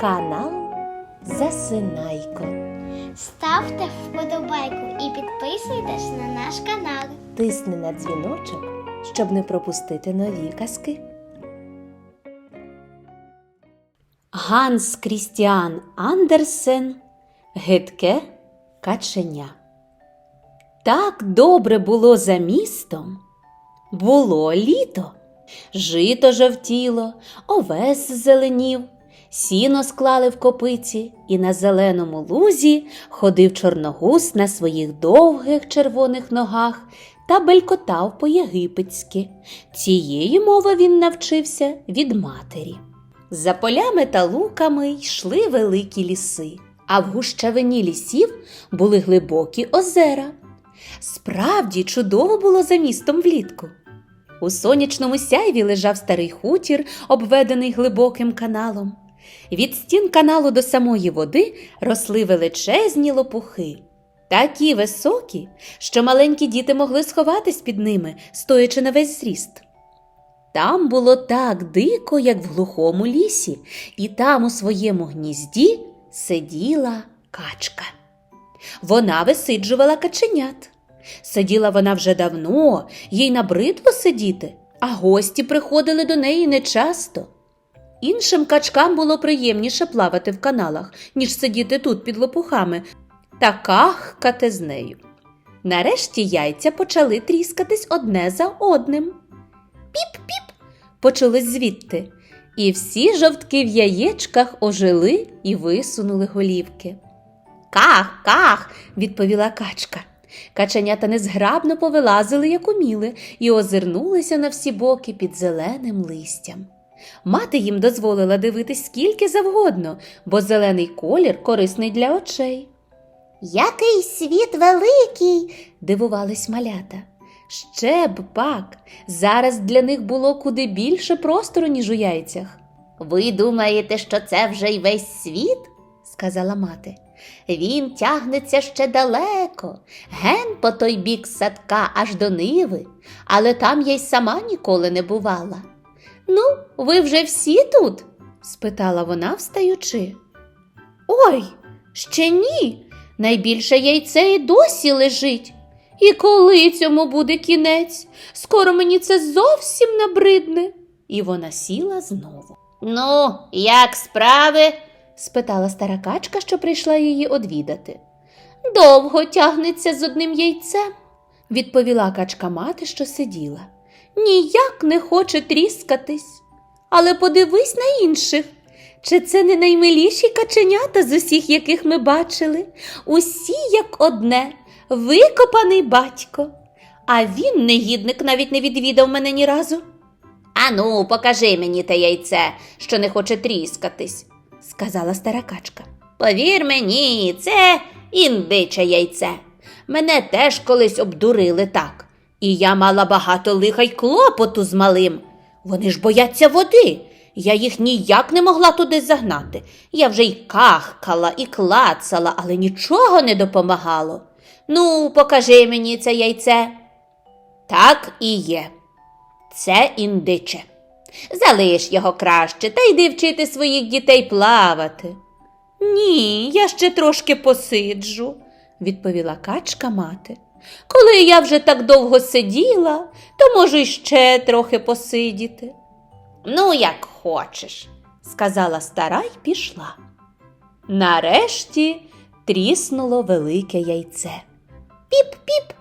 Канал Засинайко. Ставте вподобайку і підписуйтесь на наш канал. Тисни на дзвіночок, щоб не пропустити нові казки. Ганс Крістіан Андерсен Гидке каченя. Так добре було за містом. Було літо. Жито жовтіло, овес зеленів, сіно склали в копиці, і на зеленому лузі ходив чорногуз на своїх довгих червоних ногах та белькотав по-єгипетськи. Цієї мови він навчився від матері. За полями та луками йшли великі ліси, а в гущавині лісів були глибокі озера. Справді чудово було за містом влітку. У сонячному сяйві лежав старий хутір, обведений глибоким каналом. Від стін каналу до самої води росли величезні лопухи, такі високі, що маленькі діти могли сховатись під ними, стоячи на весь зріст. Там було так дико, як в глухому лісі, і там у своєму гнізді сиділа качка. Вона висиджувала каченят. Сиділа вона вже давно, їй набридло сидіти, а гості приходили до неї нечасто. Іншим качкам було приємніше плавати в каналах, ніж сидіти тут під лопухами та кахкати з нею. Нарешті яйця почали тріскатись одне за одним. Піп-піп почулось звідти, і всі жовтки в яєчках ожили і висунули голівки. Ках, ках, відповіла качка. Каченята незграбно повилазили, як уміли, і озирнулися на всі боки під зеленим листям. Мати їм дозволила дивитись скільки завгодно, бо зелений колір корисний для очей. Який світ великий, дивувались малята. Ще б пак, зараз для них було куди більше простору, ніж у яйцях. Ви думаєте, що це вже й весь світ? сказала мати. Він тягнеться ще далеко, ген по той бік садка аж до ниви, але там я й сама ніколи не бувала. Ну, ви вже всі тут? спитала вона, встаючи. Ой, ще ні. Найбільше яйце і досі лежить. І коли цьому буде кінець? Скоро мені це зовсім набридне. І вона сіла знову. Ну, як справи? спитала стара качка, що прийшла її одвідати. Довго тягнеться з одним яйцем, відповіла качка мати, що сиділа. Ніяк не хоче тріскатись. Але подивись на інших. Чи це не наймиліші каченята з усіх, яких ми бачили? Усі як одне, викопаний батько. А він, негідник, навіть не відвідав мене ні разу. Ану, покажи мені те яйце, що не хоче тріскатись, сказала стара качка. Повір мені, це індиче яйце. Мене теж колись обдурили так, і я мала багато лиха й клопоту з малим. Вони ж бояться води. Я їх ніяк не могла туди загнати. Я вже й кахкала, і клацала, але нічого не допомагало. Ну, покажи мені це яйце. Так і є. Це індиче. Залиш його краще та йди вчити своїх дітей плавати. Ні, я ще трошки посиджу, відповіла качка мати. Коли я вже так довго сиділа, то можу ще трохи посидіти. Ну, як хочеш, сказала стара й пішла. Нарешті тріснуло велике яйце. Піп-піп,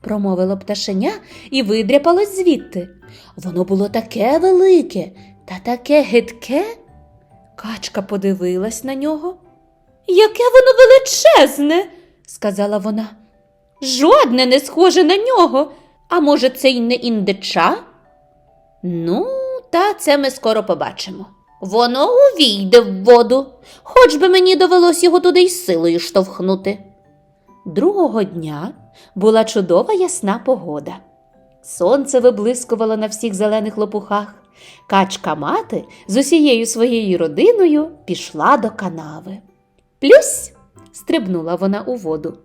промовило пташеня і видряпалось звідти. Воно було таке велике та таке гидке. Качка подивилась на нього. Яке воно величезне, сказала вона. Жодне не схоже на нього. А може, це й не індича? Ну, та це ми скоро побачимо. Воно увійде в воду, хоч би мені довелось його туди й силою штовхнути. Другого дня була чудова ясна погода. Сонце виблискувало на всіх зелених лопухах. Качка мати з усією своєю родиною пішла до канави. Плюсь! стрибнула вона у воду.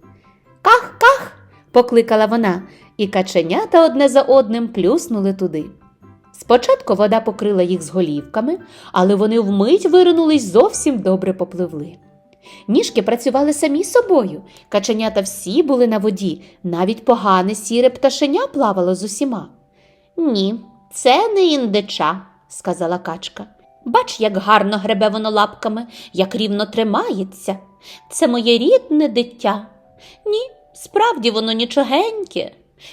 Ках-ках! Покликала вона, і каченята одне за одним плюснули туди. Спочатку вода покрила їх з голівками, але вони вмить виринулись зовсім добре попливли. Ніжки працювали самі собою, каченята всі були на воді, навіть погане сіре пташеня плавало з усіма. Ні, це не індича, сказала качка. Бач, як гарно гребе воно лапками, як рівно тримається. Це моє рідне дитя. Ні, справді воно нічогеньке,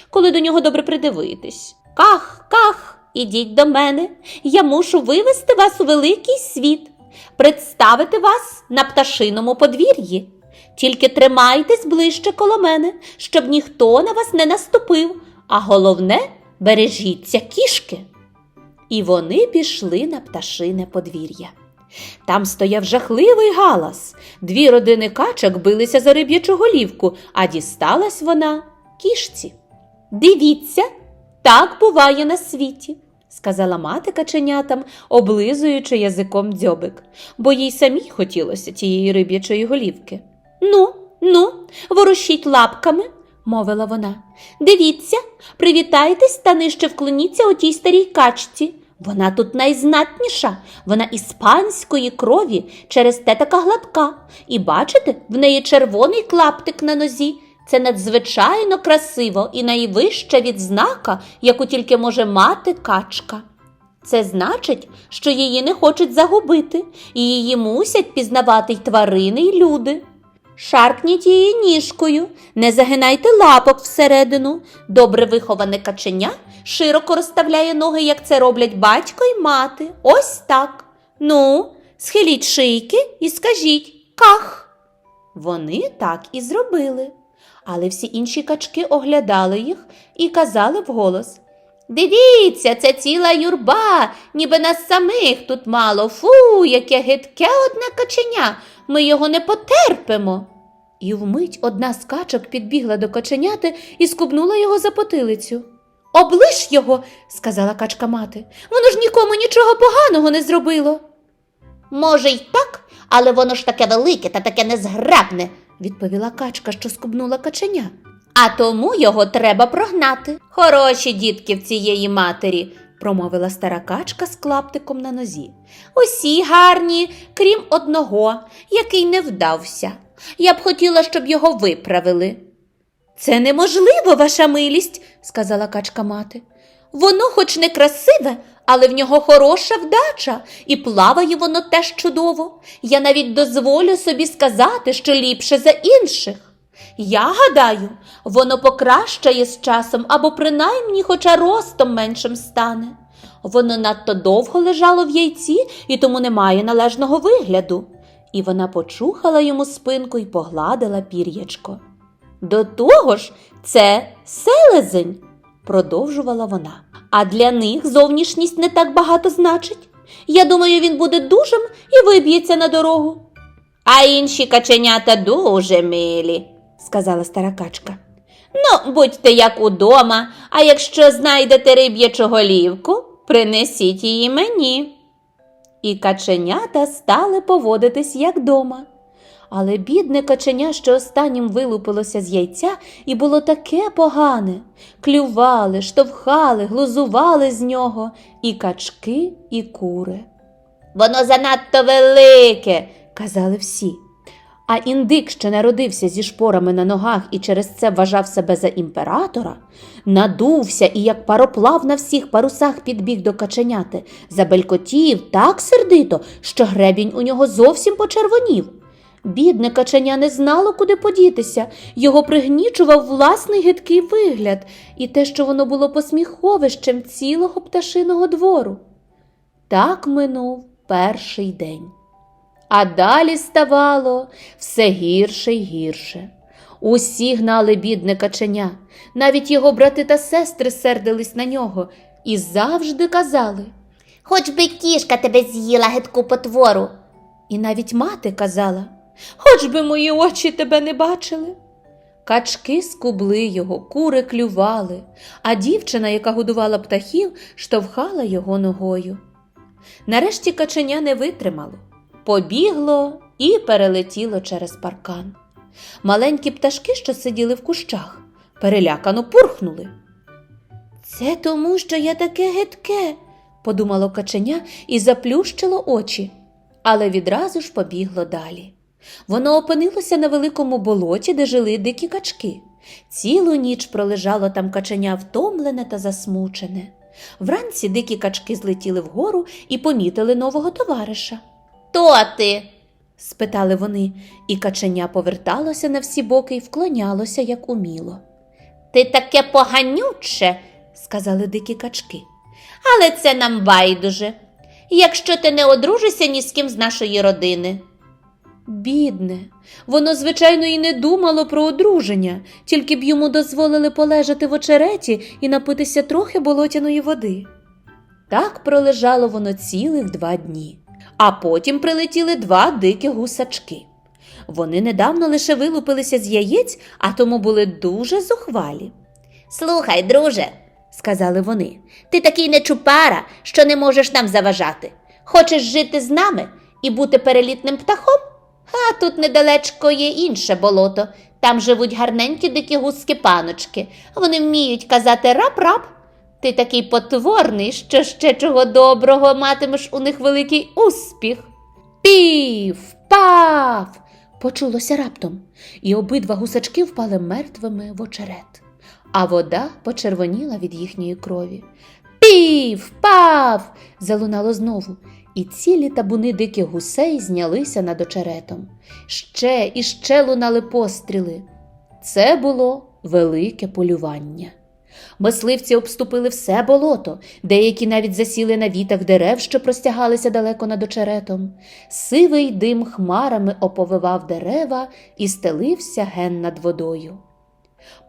коли до нього добре придивитись. Ках, ках, ідіть до мене. Я мушу вивести вас у великий світ, представити вас на пташиному подвір'ї. Тільки тримайтесь ближче коло мене, щоб ніхто на вас не наступив, а головне, бережіться кішки. І вони пішли на пташине подвір'я. Там стояв жахливий галас. Дві родини качок билися за риб'ячу голівку, а дісталась вона кішці. Дивіться, так буває на світі, сказала мати каченятам, облизуючи язиком дзьобик, бо їй самій хотілося тієї риб'ячої голівки. Ну, ну, ворушіть лапками, мовила вона. Дивіться, привітайтесь та нижче вклоніться отій старій качці. Вона тут найзнатніша, вона іспанської крові, через те така гладка. І бачите, в неї червоний клаптик на нозі. Це надзвичайно красиво і найвища відзнака, яку тільки може мати качка. Це значить, що її не хочуть загубити, і її мусять пізнавати й тварини, й люди. Шаркніть її ніжкою, не загинайте лапок всередину. Добре виховане каченя широко розставляє ноги, як це роблять батько й мати. Ось так. Ну, схиліть шийки і скажіть ках. Вони так і зробили. Але всі інші качки оглядали їх і казали вголос Дивіться, це ціла юрба, ніби нас самих тут мало. Фу, яке гидке одне каченя, ми його не потерпимо. І вмить одна з качок підбігла до каченяти і скубнула його за потилицю. Облиш його, сказала качка мати. Воно ж нікому нічого поганого не зробило. Може, й так, але воно ж таке велике та таке незграбне, відповіла качка, що скубнула каченя. А тому його треба прогнати. Хороші дітки в цієї матері, промовила стара качка з клаптиком на нозі. Усі гарні, крім одного, який не вдався. Я б хотіла, щоб його виправили. Це неможливо, ваша милість, сказала качка мати. Воно хоч не красиве, але в нього хороша вдача, і плаває воно теж чудово. Я навіть дозволю собі сказати, що ліпше за інших. Я гадаю, воно покращає з часом або принаймні хоча ростом меншим стане. Воно надто довго лежало в яйці і тому не має належного вигляду. І вона почухала йому спинку і погладила пір'ячко. До того ж, це селезень, продовжувала вона. А для них зовнішність не так багато значить. Я думаю, він буде дужим і виб'ється на дорогу. А інші каченята дуже милі, сказала стара качка. Ну, будьте як удома, а якщо знайдете риб'ячу голівку, принесіть її мені. І каченята стали поводитись як дома. Але бідне каченя, що останнім вилупилося з яйця, і було таке погане. Клювали, штовхали, глузували з нього і качки, і кури. Воно занадто велике, казали всі. А індик, що народився зі шпорами на ногах і через це вважав себе за імператора, надувся і, як пароплав на всіх парусах підбіг до каченяти, забелькотів так сердито, що гребінь у нього зовсім почервонів. Бідне каченя не знало, куди подітися, його пригнічував власний гидкий вигляд і те, що воно було посміховищем цілого пташиного двору. Так минув перший день. А далі ставало все гірше й гірше. Усі гнали бідне каченя, навіть його брати та сестри сердились на нього і завжди казали. Хоч би кішка тебе з'їла гидку потвору. І навіть мати казала, хоч би мої очі тебе не бачили. Качки скубли його, кури клювали, а дівчина, яка годувала птахів, штовхала його ногою. Нарешті каченя не витримало, побігло і перелетіло через паркан. Маленькі пташки, що сиділи в кущах, перелякано пурхнули. Це тому, що я таке гидке, подумало каченя і заплющило очі, але відразу ж побігло далі. Воно опинилося на великому болоті, де жили дикі качки. Цілу ніч пролежало там каченя втомлене та засмучене. Вранці дикі качки злетіли вгору і помітили нового товариша. То ти? спитали вони, і каченя поверталося на всі боки і вклонялося, як уміло. Ти таке поганюче, Сказали дикі качки. але це нам байдуже. Якщо ти не одружишся ні з ким з нашої родини. Бідне, воно, звичайно, і не думало про одруження, тільки б йому дозволили полежати в очереті і напитися трохи болотяної води. Так пролежало воно цілих два дні, а потім прилетіли два дикі гусачки. Вони недавно лише вилупилися з яєць, а тому були дуже зухвалі. Слухай, друже, Сказали вони. ти такий нечупара, що не можеш нам заважати. Хочеш жити з нами і бути перелітним птахом? А тут недалечко є інше болото. Там живуть гарненькі дикі гуски паночки. Вони вміють казати рап-рап. Ти такий потворний, що ще чого доброго матимеш у них великий успіх. Пів, пав. Почулося раптом, і обидва гусачки впали мертвими в очерет, а вода почервоніла від їхньої крові. Пів, пав. залунало знову, і цілі табуни диких гусей знялися над очеретом. Ще і ще лунали постріли. Це було велике полювання. Мисливці обступили все болото, деякі навіть засіли на вітах дерев, що простягалися далеко над очеретом. Сивий дим хмарами оповивав дерева і стелився ген над водою.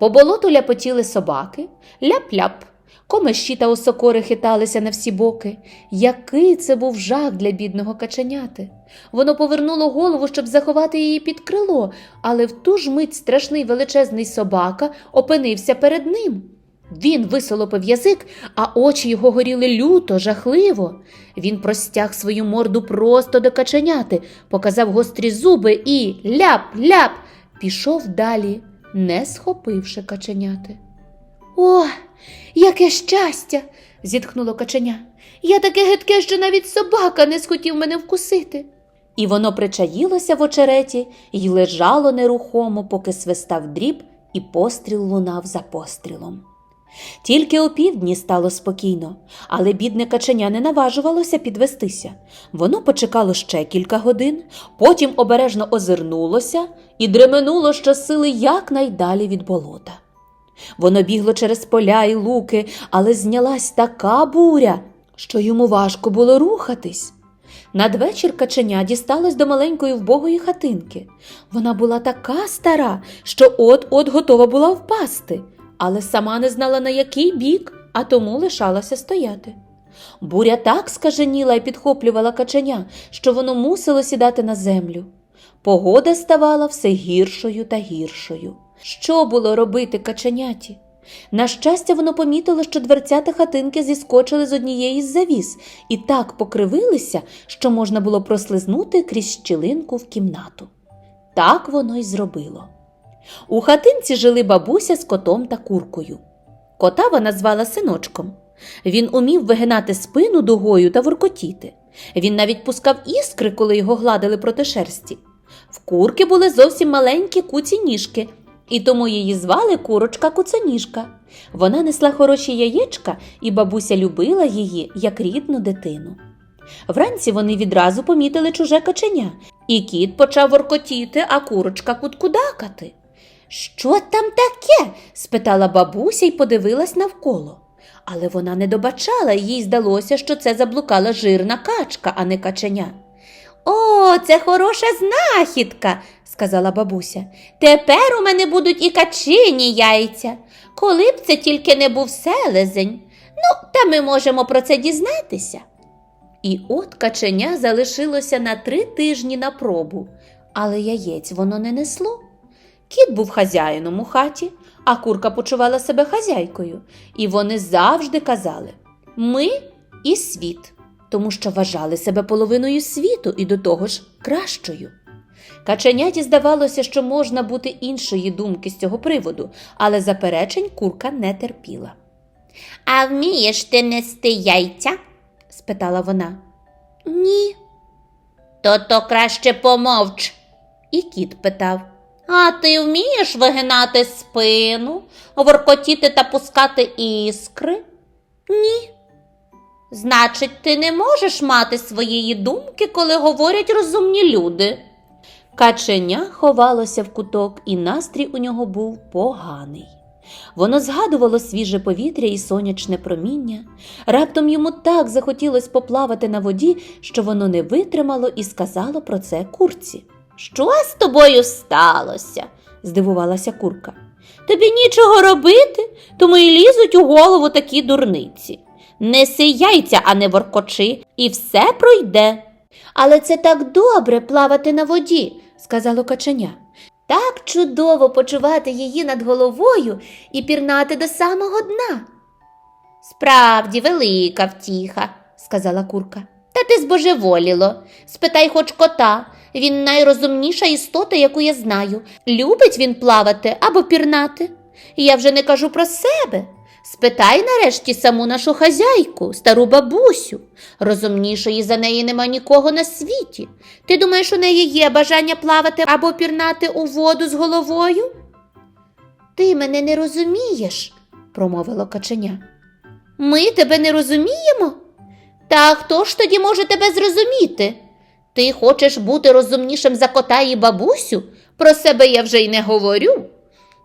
По болоту ляпотіли собаки, ляп-ляп. Комиші та осокори хиталися на всі боки. Який це був жах для бідного каченяти. Воно повернуло голову, щоб заховати її під крило, але в ту ж мить страшний величезний собака опинився перед ним. Він висолопив язик, а очі його горіли люто, жахливо. Він простяг свою морду просто до каченяти, показав гострі зуби і ляп-ляп пішов далі, не схопивши каченяти. О, яке щастя! зітхнуло каченя. Я таке гидке, що навіть собака не схотів мене вкусити. І воно причаїлося в очереті й лежало нерухомо, поки свистав дріб, і постріл лунав за пострілом. Тільки опівдні стало спокійно, але бідне каченя не наважувалося підвестися. Воно почекало ще кілька годин, потім обережно озирнулося і дременуло щосили якнайдалі від болота. Воно бігло через поля і луки, але знялась така буря, що йому важко було рухатись. Надвечір каченя дісталось до маленької вбогої хатинки. Вона була така стара, що от-от готова була впасти, але сама не знала на який бік, а тому лишалася стояти. Буря так скаженіла і підхоплювала каченя, що воно мусило сідати на землю. Погода ставала все гіршою та гіршою. Що було робити каченяті? На щастя, воно помітило, що дверцята хатинки зіскочили з однієї з завіс і так покривилися, що можна було прослизнути крізь щілинку в кімнату. Так воно й зробило. У хатинці жили бабуся з котом та куркою. Кота вона звала синочком. Він умів вигинати спину дугою та воркотіти. Він навіть пускав іскри, коли його гладили проти шерсті. В курки були зовсім маленькі куці ніжки, і тому її звали курочка куценіжка. Вона несла хороші яєчка, і бабуся любила її як рідну дитину. Вранці вони відразу помітили чуже каченя, і кіт почав воркотіти, а курочка куткудакати. Що там таке? спитала бабуся і подивилась навколо. Але вона не добачала, їй здалося, що це заблукала жирна качка, а не каченя. О, це хороша знахідка, сказала бабуся. Тепер у мене будуть і качині яйця. Коли б це тільки не був селезень. Ну, та ми можемо про це дізнатися. І от каченя залишилося на три тижні на пробу, але яєць воно не несло. Кіт був хазяїном у хаті, а курка почувала себе хазяйкою, і вони завжди казали ми і світ, тому що вважали себе половиною світу і до того ж кращою. Каченяті здавалося, що можна бути іншої думки з цього приводу, але заперечень курка не терпіла. А вмієш ти нести яйця? спитала вона. Ні. То то краще помовч. І кіт питав. А ти вмієш вигинати спину, воркотіти та пускати іскри? Ні. Значить, ти не можеш мати своєї думки, коли говорять розумні люди. Каченя ховалося в куток, і настрій у нього був поганий. Воно згадувало свіже повітря і сонячне проміння. Раптом йому так захотілось поплавати на воді, що воно не витримало і сказало про це курці. Що з тобою сталося? Здивувалася курка. Тобі нічого робити, тому і лізуть у голову такі дурниці. Неси яйця, а не воркочи, і все пройде. Але це так добре плавати на воді, Сказало каченя. так чудово почувати її над головою і пірнати до самого дна. Справді велика втіха, сказала курка. та ти збожеволіло. Спитай хоч кота. Він найрозумніша істота, яку я знаю. Любить він плавати або пірнати. Я вже не кажу про себе. Спитай нарешті саму нашу хазяйку, стару бабусю. Розумнішої за неї нема нікого на світі. Ти думаєш, у неї є бажання плавати або пірнати у воду з головою? Ти мене не розумієш, промовило каченя. ми тебе не розуміємо? Та хто ж тоді може тебе зрозуміти? Ти хочеш бути розумнішим за кота і бабусю? Про себе я вже й не говорю.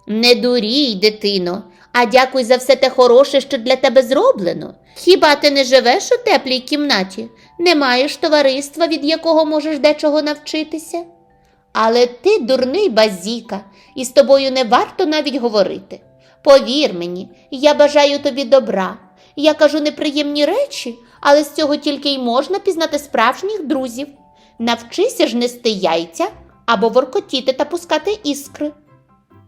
Не дурій, дитино, а дякуй за все те хороше, що для тебе зроблено. Хіба ти не живеш у теплій кімнаті, не маєш товариства, від якого можеш дечого навчитися? Але ти дурний базіка, і з тобою не варто навіть говорити. Повір мені, я бажаю тобі добра. Я кажу неприємні речі, але з цього тільки й можна пізнати справжніх друзів. Навчися ж нести яйця або воркотіти та пускати іскри.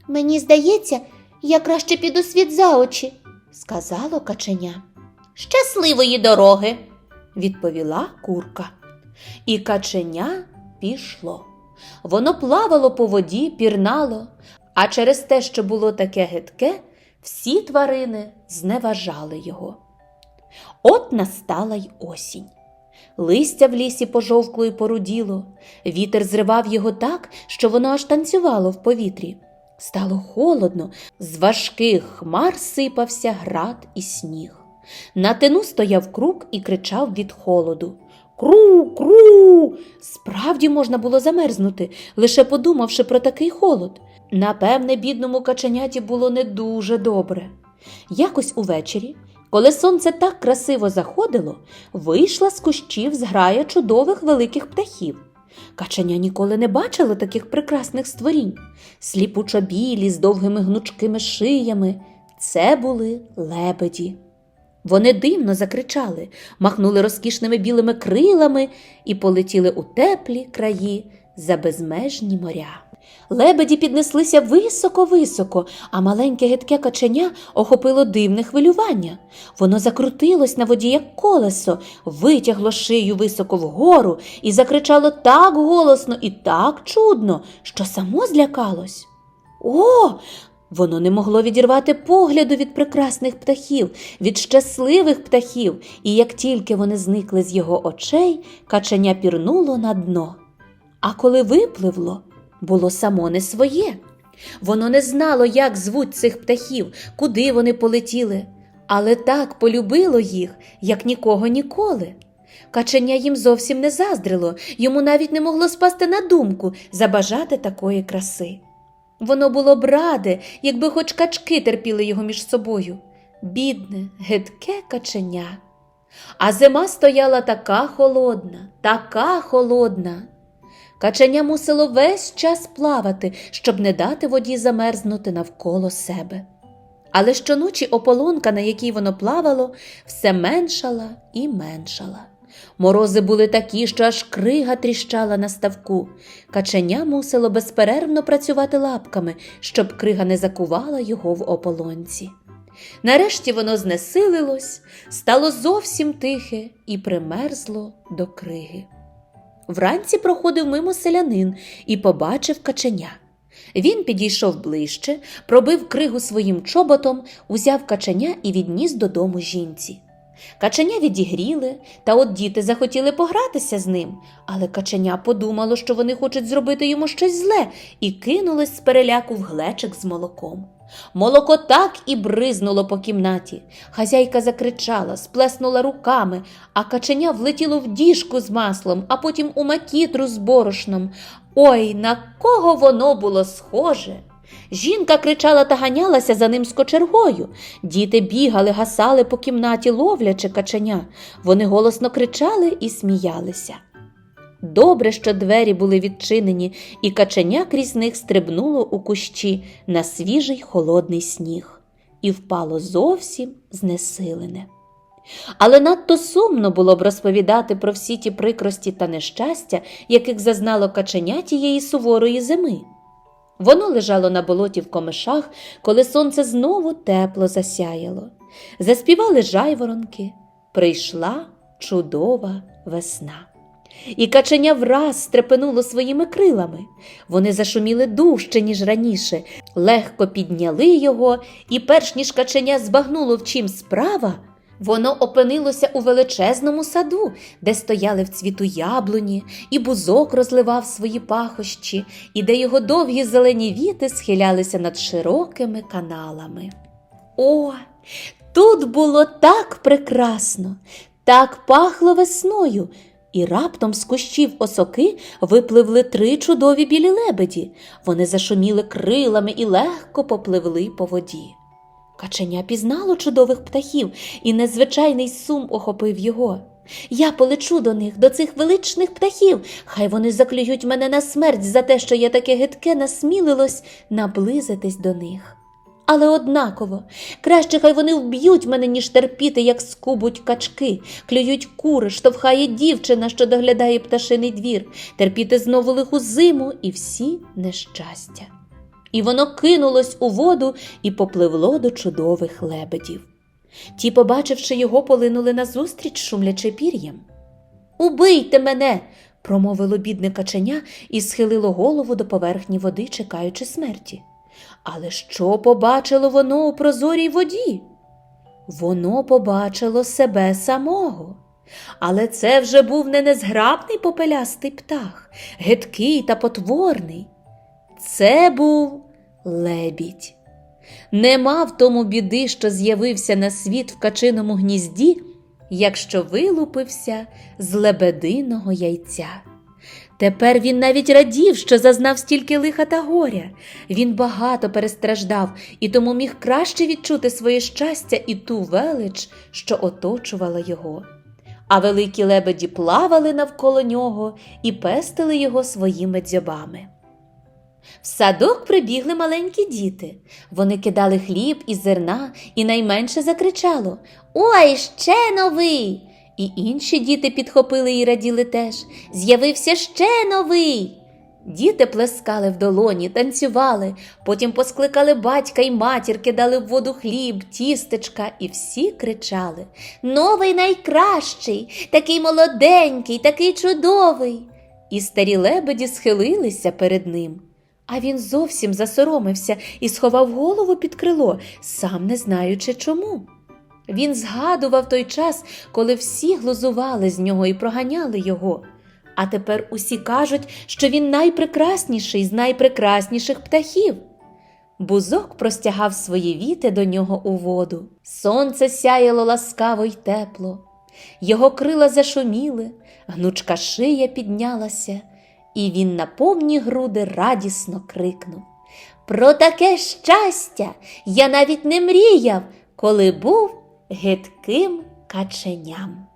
Мені здається, я краще піду світ за очі, Сказало каченя. Щасливої дороги. відповіла курка. І каченя пішло. Воно плавало по воді, пірнало, а через те, що було таке гидке, всі тварини зневажали його. От настала й осінь. Листя в лісі пожовкло й поруділо, вітер зривав його так, що воно аж танцювало в повітрі. Стало холодно, з важких хмар сипався град і сніг. На тину стояв крук і кричав від холоду. Кру, кру. Справді можна було замерзнути, лише подумавши про такий холод. Напевне, бідному каченяті було не дуже добре. Якось увечері, коли сонце так красиво заходило, вийшла з кущів зграя чудових великих птахів. Каченя ніколи не бачило таких прекрасних створінь, сліпучо білі з довгими гнучкими шиями. Це були лебеді. Вони дивно закричали, махнули розкішними білими крилами і полетіли у теплі краї за безмежні моря. Лебеді піднеслися високо-високо, а маленьке гидке каченя охопило дивне хвилювання. Воно закрутилось на воді, як колесо, витягло шию високо вгору і закричало так голосно і так чудно, що само злякалось. О, Воно не могло відірвати погляду від прекрасних птахів, від щасливих птахів, і як тільки вони зникли з його очей, каченя пірнуло на дно. А коли випливло, було само не своє. Воно не знало, як звуть цих птахів, куди вони полетіли, але так полюбило їх, як нікого ніколи. Каченя їм зовсім не заздрило, йому навіть не могло спасти на думку забажати такої краси. Воно було б раде, якби хоч качки терпіли його між собою. Бідне, гидке каченя. А зима стояла така холодна, така холодна. Каченя мусило весь час плавати, щоб не дати воді замерзнути навколо себе. Але щоночі ополонка, на якій воно плавало, все меншала і меншала. Морози були такі, що аж крига тріщала на ставку. Каченя мусило безперервно працювати лапками, щоб крига не закувала його в ополонці. Нарешті воно знесилилось, стало зовсім тихе і примерзло до криги. Вранці проходив мимо селянин і побачив каченя. Він підійшов ближче, пробив кригу своїм чоботом, узяв каченя і відніс додому жінці. Каченя відігріли, та от діти захотіли погратися з ним, але каченя подумало, що вони хочуть зробити йому щось зле, і кинулось з переляку в глечик з молоком. Молоко так і бризнуло по кімнаті. Хазяйка закричала, сплеснула руками, а каченя влетіло в діжку з маслом, а потім у макітру з борошном. Ой, на кого воно було схоже! Жінка кричала та ганялася за ним з кочергою. Діти бігали, гасали по кімнаті, ловлячи каченя. Вони голосно кричали і сміялися. Добре, що двері були відчинені, і каченя крізь них стрибнуло у кущі на свіжий холодний сніг і впало зовсім знесилене. Але надто сумно було б розповідати про всі ті прикрості та нещастя, яких зазнало каченя тієї суворої зими. Воно лежало на болоті в комишах, коли сонце знову тепло засяяло. Заспівали жайворонки. Прийшла чудова весна. І каченя враз стрепенуло своїми крилами. Вони зашуміли дужче, ніж раніше, легко підняли його, і перш ніж каченя збагнуло, в чим справа, воно опинилося у величезному саду, де стояли в цвіту яблуні, і бузок розливав свої пахощі, і де його довгі зелені віти схилялися над широкими каналами. О, тут було так прекрасно, так пахло весною, і раптом з кущів осоки випливли три чудові білі лебеді. Вони зашуміли крилами і легко попливли по воді. Каченя пізнало чудових птахів, і незвичайний сум охопив його. Я полечу до них, до цих величних птахів. Хай вони заклюють мене на смерть за те, що я таке гидке насмілилось наблизитись до них. Але однаково, краще хай вони вб'ють мене, ніж терпіти, як скубуть качки, клюють кури, штовхає дівчина, що доглядає пташиний двір, терпіти знову лиху зиму і всі нещастя. І воно кинулось у воду і попливло до чудових лебедів. Ті, побачивши його, полинули назустріч, шумлячи пір'ям. Убийте мене, промовило бідне каченя і схилило голову до поверхні води, чекаючи смерті. Але що побачило воно у прозорій воді? Воно побачило себе самого. Але це вже був не незграбний попелястий птах, гидкий та потворний. Це був лебідь. Нема в тому біди, що з'явився на світ в качиному гнізді, якщо вилупився з лебединого яйця. Тепер він навіть радів, що зазнав стільки лиха та горя. Він багато перестраждав і тому міг краще відчути своє щастя і ту велич, що оточувала його. А великі лебеді плавали навколо нього і пестили його своїми дзьобами. В садок прибігли маленькі діти. Вони кидали хліб і зерна, і найменше закричало Ой, ще новий! І інші діти підхопили і раділи теж. З'явився ще новий. Діти плескали в долоні, танцювали, потім поскликали батька й матір, кидали в воду хліб, тістечка, і всі кричали Новий найкращий, такий молоденький, такий чудовий. І старі лебеді схилилися перед ним. А він зовсім засоромився і сховав голову під крило, сам не знаючи чому. Він згадував той час, коли всі глузували з нього і проганяли його. А тепер усі кажуть, що він найпрекрасніший з найпрекрасніших птахів. Бузок простягав свої віти до нього у воду. Сонце сяяло ласкаво й тепло. Його крила зашуміли, гнучка шия піднялася, і він на повні груди радісно крикнув. Про таке щастя я навіть не мріяв, коли був гидким каченям.